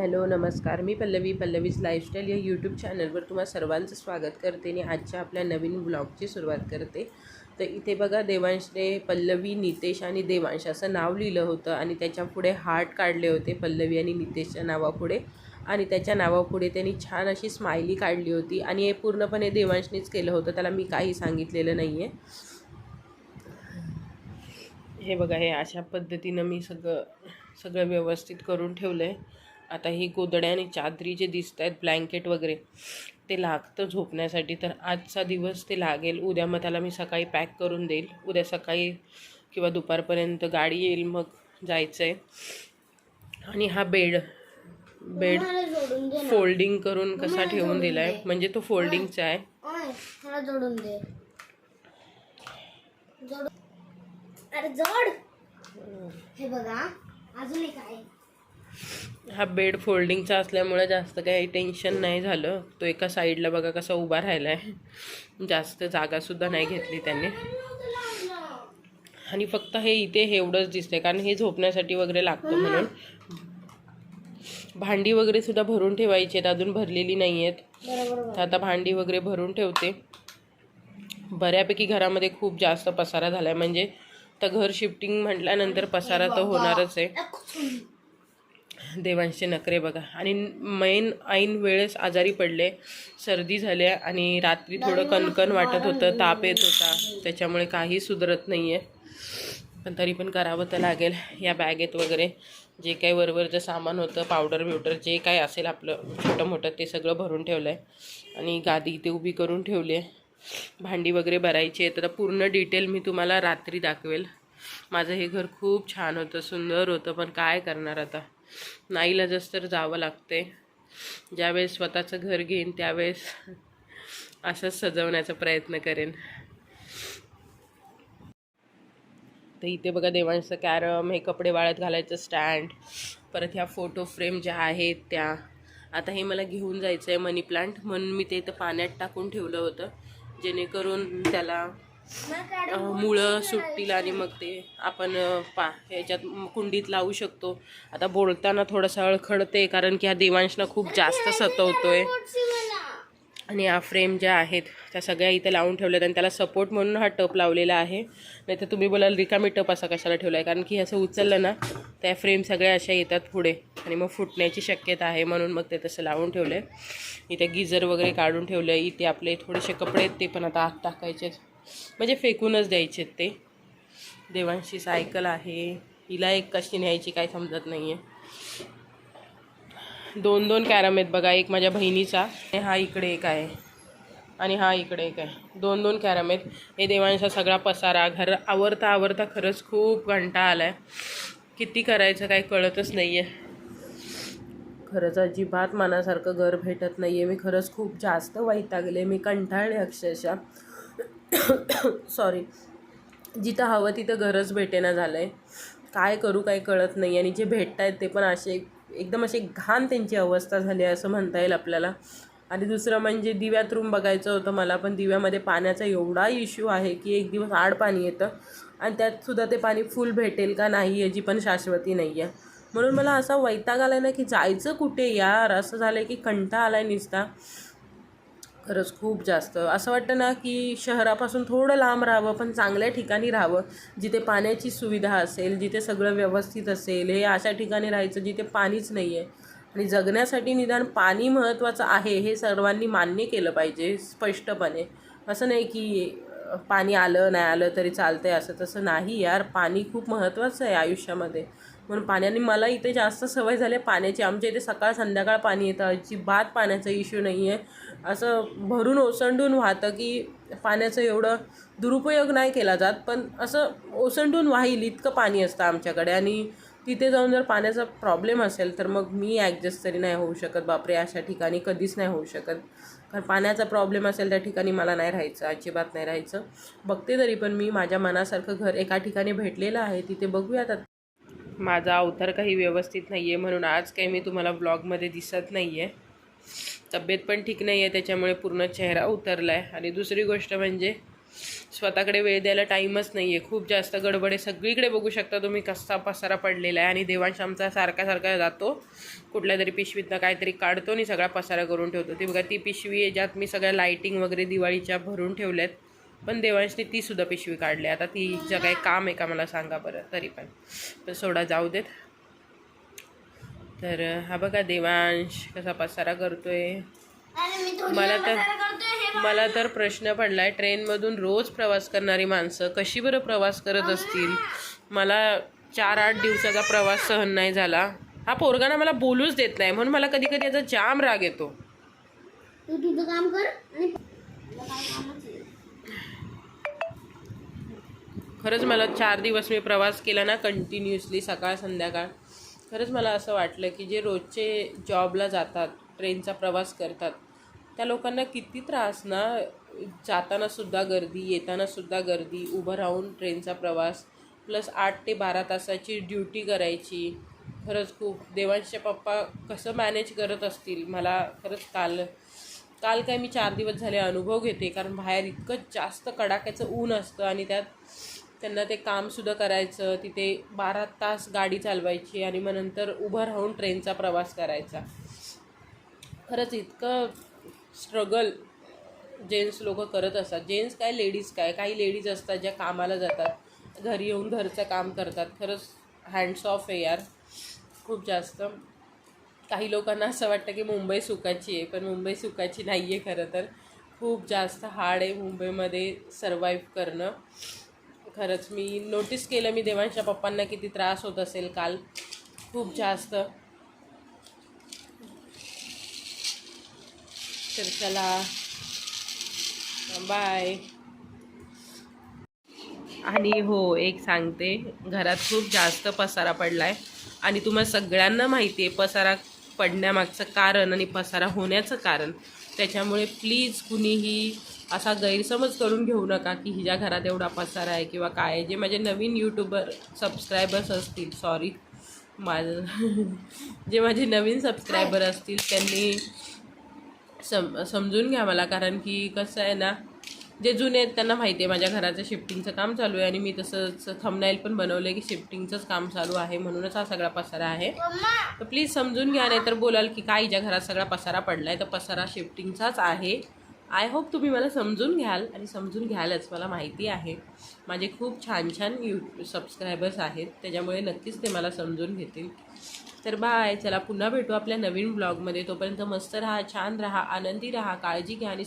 Hello नमस्कार. मी Pallavi Pallavi's lifestyle या यूट्यूब चॅनलवर तुम्हा सर्वांचं स्वागत करते आणि आजच्या आपल्या नवीन ब्लॉगची सुरुवात करते. तर इथे बघा देवांशने पल्लवी नितेश आणि देवांश असं नाव लिहिलं होतं आणि त्याच्या पुढे हार्ट काढले होते पल्लवी आणि नितेशच्या नावापुढे. आणि त्याच्या नावापुढे त्यांनी छान अशी स्माइली काढली होती आणि हे पूर्णपणे देवांशनेच केलं होतं त्याला मी काही सांगितलेलं नाही आहे हे बघा हे अशा पद्धतीनं मी सगळं सगळं व्यवस्थित करून ठेवलं आहे आता ही गोदड्या आणि चादरी जे दिसत आहेत ब्लँकेट वगैरे ते लागतं झोपण्यासाठी. तर आजचा दिवस ते लागेल. उद्या मग त्याला मी सकाळी पॅक करून देईल. उद्या सकाळी किंवा दुपारपर्यंत गाडी येईल मग जायचं आहे आणि हा बेड बेड फोल्डिंग करून कसा ठेवून दिला आहे म्हणजे तो फोल्डिंगचा आहे. जोडून दे. अरे जोड! हे बघा अजून एक आहे. हा बेड फोल्डिंगचा असल्यामुळे जास्त काही टेन्शन नाही झालं. तो एका साईडला बघा कसा उभा राहिला आहे जास्त जागासुद्धा नाही घेतली त्याने. आणि फक्त हे इथे हे एवढंच दिसतंय कारण हे झोपण्यासाठी वगैरे लागतं म्हणून. भांडी वगैरे सुद्धा भरून ठेवायची आहेत अजून भरलेली नाही आहेत तर आता भांडी वगैरे भरून ठेवते. बऱ्यापैकी घरामध्ये खूप जास्त पसारा झाला आहे म्हणजे तर घर शिफ्टिंग म्हटल्यानंतर पसारा तर होणारच आहे. देवांशचे नखरे बघा. आणि मेन ऐन वेळेस आजारी पडले सर्दी झाल्या आणि रात्री थोडं कणकण वाटत होतं ताप येत होता. त्याच्यामुळे काही सुधरत नाही आहे पण तरी पण करावं तर लागेल. या बॅगेत वगैरे जे काही वरवरचं सामान होतं पावडर बिवडर जे काय असेल आपलं छोटं मोठं ते सगळं भरून ठेवलं आहे आणि गादी इथे उभी करून ठेवली आहे. भांडी वगैरे भरायची आहे तर पूर्ण डिटेल मी तुम्हाला रात्री दाखवेल. माझं हे घर खूप छान होतं सुंदर होतं पण काय करणार आता? नाईलाजच तर जावं लागते. ज्यावेळेस स्वतःचं घर घेईन त्यावेळेस असंच सजवण्याचा प्रयत्न करेन. तर इथे बघा देवांचं कॅरम हे कपडे वाळत घालायचं स्टँड. परत ह्या फोटो फ्रेम ज्या आहेत त्या. आता हे मला घेऊन जायचं आहे मनी प्लांट म्हणून मी ते इथं पाण्यात टाकून ठेवलं होतं. जेणेकरून त्याला मुळं सुटतील आणि मग ते आपण पा ह्याच्यात कुंडीत लावू शकतो. आता बोलताना थोडंसं अळखडते कारण की हा देवांशना खूप जास्त सतवतोय. आणि या फ्रेम ज्या आहेत त्या सगळ्या इथे लावून ठेवल्यात आणि त्याला सपोर्ट म्हणून हा टप लावलेला आहे. नाही तर तुम्ही बोलाल रिकामी टप असा कशाला ठेवला आहे कारण की असं उचललं ना त्या फ्रेम सगळ्या अशा येतात पुढे. आणि मग फुटण्याची शक्यता आहे म्हणून मग ते तसं लावून ठेवलं आहे इथे गिजर वगैरे काढून ठेवलं आहे इथे आपले थोडेसे कपडे आहेत ते पण आता आत टाकायचे आहेत. म्हणजे फेकूनच द्यायचे आहेत ते. देवांशी सायकल आहे. हिला एक कशी न्यायची काय समजत नाही आहे दोन दोन कॅरम आहेत बघा एक माझ्या बहिणीचा हा इकडे एक आहे. आणि हा इकडे एक आहे. दोन दोन कॅरम आहेत. हे देवांचा सगळा पसारा घर आवरता आवरता खरंच खूप घंटा आला आहे किती करायचं काय कळतच नाही आहे खरंच अजिबात मनासारखं घर भेटत नाही आहे मी खरंच खूप जास्त वैतागले. मी कंटाळले अक्षरशः. सॉरी जिथं हवं तिथं घरच भेटेना झालं आहे काय करू काय कळत नाही. आणि जे भेटत आहेत ते पण असे एकदम असे घाण त्यांची अवस्था झाली आहे असं म्हणता येईल आपल्याला. आणि दुसरं म्हणजे दिव्यात रूम बघायचं होतं मला पण दिव्यामध्ये पाण्याचा एवढा इश्यू आहे की एक दिवस आड पाणी येतं. आणि त्यातसुद्धा ते पाणी फुल भेटेल का नाही याची पण शाश्वती नाही आहे म्हणून मला असा वैताग आला आहे ना की जायचं कुठे यार? असं झालं आहे की कंटा आला आहे निसता. खरंच खूप जास्त. असं वाटतं ना की शहरापासून थोडं लांब राहावं पण चांगल्या ठिकाणी राहावं जिथे पाण्याची सुविधा असेल जिथे सगळं व्यवस्थित असेल हे अशा ठिकाणी राहायचं जिथे पाणीच नाही आहे आणि जगण्यासाठी निदान पाणी महत्त्वाचं आहे हे सर्वांनी मान्य केलं पाहिजे स्पष्टपणे. असं नाही की पाणी आलं नाही आलं तरी चालतं आहे असं तसं नाही यार. पाणी खूप महत्त्वाचं आहे आयुष्यामध्ये. म्हणून पाण्याने मला इथे जास्त सवय झाली आहे पाण्याची. आमच्या इथे सकाळ संध्याकाळ पाणी येतं. अजिबात पाण्याचा इश्यू नाही आहे. असं भरून ओसंडून वाहतं की पाण्याचं एवढं दुरुपयोग नाही केला जात. पण असं ओसंडून वाहील इतकं पाणी असतं आमच्याकडे. आणि तिथे जाऊन जर पाण्याचा प्रॉब्लेम असेल तर मग मी ॲडजस्ट तरी नाही होऊ शकत. बापरे अशा ठिकाणी कधीच नाही होऊ शकत. कारण पाण्याचा प्रॉब्लेम असेल त्या ठिकाणी मला नाही राहायचं. अजिबात नाही राहायचं. बघते तरी पण मी. माझ्या मनासारखं घर एका ठिकाणी भेटलेलं आहे. तिथे बघूयात आता. माझा अवतार काही व्यवस्थित नाही आहे म्हणून आज काही मी तुम्हाला ब्लॉगमध्ये दिसत नाही आहे तब्येत पण ठीक नाही आहे त्याच्यामुळे पूर्ण चेहरा उतरला आहे आणि दुसरी गोष्ट म्हणजे स्वतःकडे वेळ द्यायला टाईमच नाही आहे खूप जास्त गडबड आहे. सगळीकडे बघू शकता तुम्ही कसा पसारा पडलेला आहे. आणि देवांश आमचा सारखा सारखा जातो. कुठल्या तरी पिशवीतनं काहीतरी काढतो आणि सगळा पसारा करून ठेवतो. ती बघा ती पिशवी आहे ज्यात मी सगळ्या लाईटिंग वगैरे दिवाळीच्या भरून ठेवल्यात. पण देवांशने ती सुद्धा पिशवी काढली. आता तिचं काही काम आहे का मला सांगा बरं तरी पण. पण सोडा जाऊ देत. तर हा बघा देवांश कसा पसारा करतोय. मला तर- मला तर प्रश्न पडलाय ट्रेनमधून रोज प्रवास करणारी माणसं कशी बरं प्रवास करत असतील? मला चार आठ दिवसाचा प्रवास सहन नाही झाला. हा पोरगाना मला बोलूच देत नाही म्हणून मला कधी कधी याचा जाम राग येतो. तू तुझं काम कर खरंच मला चार दिवस मी प्रवास केला ना कंटिन्युअसली सकाळ संध्याकाळ. खरंच मला असं वाटलं की जे रोजचे जॉबला जातात ट्रेनचा प्रवास करतात त्या लोकांना किती त्रास ना? जातानासुद्धा गर्दी येतानासुद्धा गर्दी उभं राहून ट्रेनचा प्रवास प्लस आठ ते बारा तासाची ड्युटी करायची. खरंच खूप. देवांचे पप्पा कसं मॅनेज करत असतील? मला खरंच काल काल काय मी चार दिवस झाले अनुभव घेते कारण बाहेर इतकं जास्त कडाक्याचं ऊन असतं आणि त्यात त्यांना ते कामसुद्धा करायचं तिथे बारा तास गाडी चालवायची आणि मग नंतर उभं राहून ट्रेनचा प्रवास करायचा. खरंच इतकं स्ट्रगल जेंट्स लोक करत असतात. जेंट्स काय लेडीज काय? काही लेडीज असतात ज्या कामाला जातात. घरी येऊन घरचं काम करतात. खरंच हँड्स ऑफ आहे यार. खूप जास्त. काही लोकांना असं वाटतं की मुंबई सुखाची आहे पण मुंबई सुखाची नाही आहे खरं तर. खूप जास्त हार्ड आहे मुंबईमध्ये सर्वाईव्ह करणं. खरंच मी नोटीस केलं मी देवांच्या पप्पांना किती त्रास होत असेल काल. खूप जास्त. तर चला. बाय आणि हो एक सांगते. घरात खूप जास्त पसारा पडला आहे आणि तुम्हाला सगळ्यांना माहिती आहे पसारा पडण्यामागचं कारण आणि पसारा होण्याचं कारण त्याच्यामुळे प्लीज कुणीही असा गैरसमज करून घेऊ नका की हिच्या घरात एवढा पसारा आहे किंवा काय आहे. जे माझे नवीन यूट्यूबर सबस्क्रायबर्स असतील सॉरी माझं जे माझे नवीन सबस्क्रायबर असतील त्यांनी सम समजून घ्या मला. कारण की कसं आहे ना जे जुने आहेत त्यांना माहिती आहे. माझ्या घराचं शिफ्टिंगचं काम चालू आहे आणि मी तसंच थंबनाईल पण बनवलं आहे की शिफ्टिंगचंच काम चालू आहे म्हणूनच हा सगळा पसारा आहे. तर प्लीज समजून घ्या नाही तर बोलाल की काय हिच्या घरात सगळा पसारा पडला आहे तर पसारा शिफ्टिंगचाच आहे. आय होप तुम्ही मला समजून घ्याल आणि समजून घ्यालच. मला माहिती आहे. माझे खूप छान छान यू सबस्क्रायबर्स आहेत. त्याच्यामुळे नक्कीच ते मला समजून घेतील. तर बाय चला पुन्हा भेटू आपल्या नवीन ब्लॉगमध्ये तोपर्यंत मस्त राहा छान राहा आनंदी राहा काळजी घ्या आणि